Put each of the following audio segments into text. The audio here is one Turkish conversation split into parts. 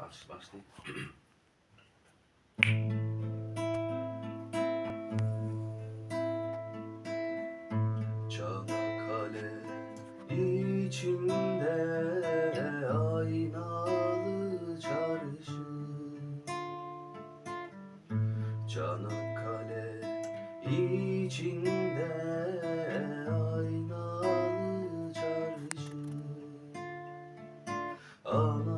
Aç başlayayım. Çanakkale içinde aynalı çarşı Çanakkale içinde aynalı çarşı Ana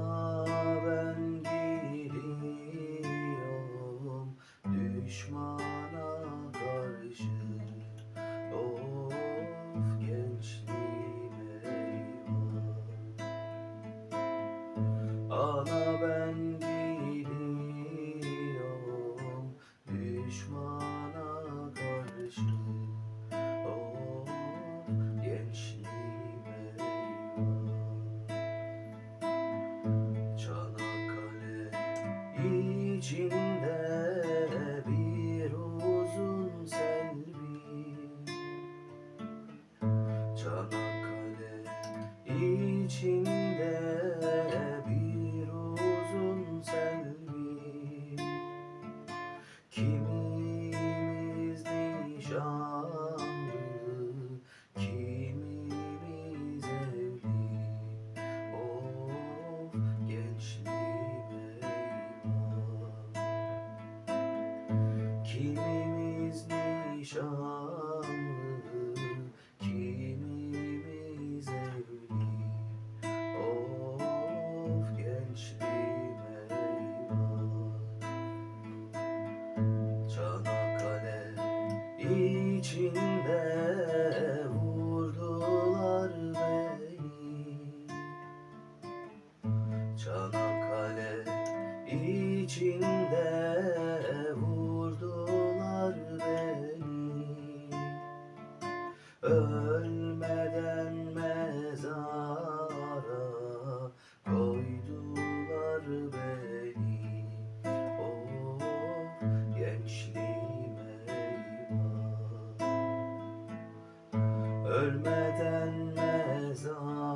içinde nişanlı Kimimiz evli Of gençliğim eyvah içinde vurdular beni. Çanakkale içinde Ölmeden mezara koydular beni. Of gençliğim eyvah. Ölmeden mezara